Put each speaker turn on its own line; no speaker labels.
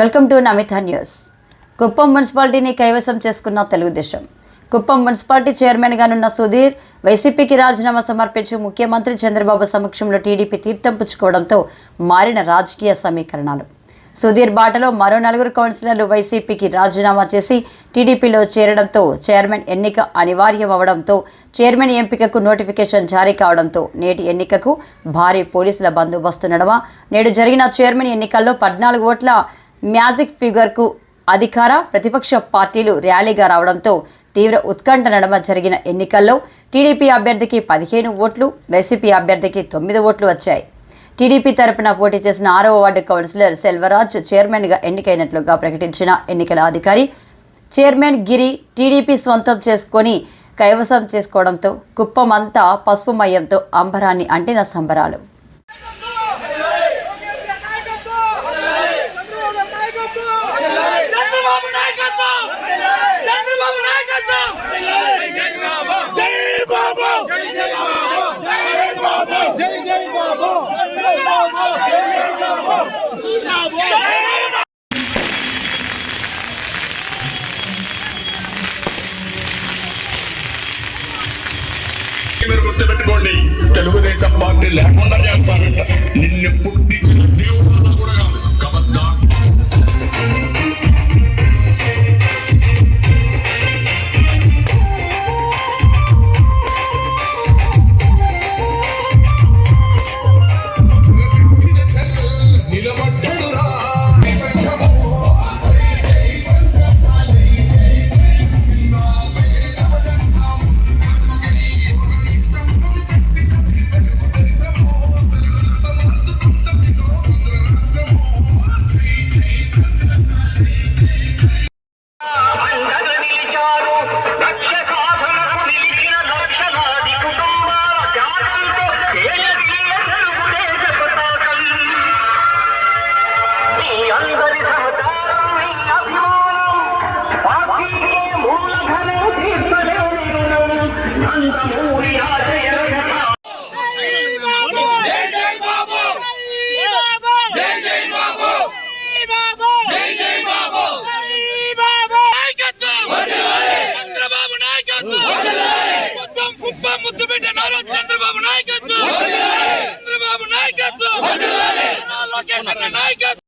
Welcome to Namitha news. Kuppam మున్సిపాలిటీని కైవసం చేసుకున్న తెలుగుదేశం. కుప్పం మున్సిపాలిటీ చైర్మన్గానున్న సుధీర్ వైసీపీకి రాజీనామా సమర్పించి ముఖ్యమంత్రి చంద్రబాబు సమక్షంలో టీడీపీ తీర్థం పుచ్చుకోవడంతో మారిన రాజకీయ సమీకరణాలు. సుధీర్ బాటలో మరో నలుగురు కౌన్సిలర్లు వైసీపీకి రాజీనామా చేసి టీడీపీలో చేరడంతో చైర్మన్ ఎన్నిక అనివార్యం అవడంతో చైర్మన్ ఎంపికకు నోటిఫికేషన్ జారీ కావడంతో నేటి ఎన్నికకు భారీ పోలీసుల బందోబస్తు నడమ నేడు జరిగిన చైర్మన్ ఎన్నికల్లో పద్నాలుగు ఓట్ల మ్యాజిక్ ఫిగర్కు అధికార ప్రతిపక్ష పార్టీలు ర్యాలీగా రావడంతో తీవ్ర ఉత్కంఠ నడమ జరిగిన ఎన్నికల్లో టీడీపీ అభ్యర్థికి పదిహేను ఓట్లు వైసీపీ అభ్యర్థికి తొమ్మిది ఓట్లు వచ్చాయి. టీడీపీ తరపున పోటీ చేసిన ఆరవ వార్డు కౌన్సిలర్ సెల్వరాజ్ చైర్మన్గా ఎన్నికైనట్లుగా ప్రకటించిన ఎన్నికల అధికారి చైర్మన్ గిరి టీడీపీ స్వంతం చేసుకొని కైవసం చేసుకోవడంతో కుప్పమంతా పసుపు పసుపుమయంతో అంబరాన్ని అంటిన సంబరాలు.
తెలుగుదేశం పార్టీ లేకుండా చేస్తానంట నిన్ను
పుట్టి చంద్రబాబు నాయకత్వం చంద్రబాబు నాయకత్వం లోకేష్ నాయకత్వం!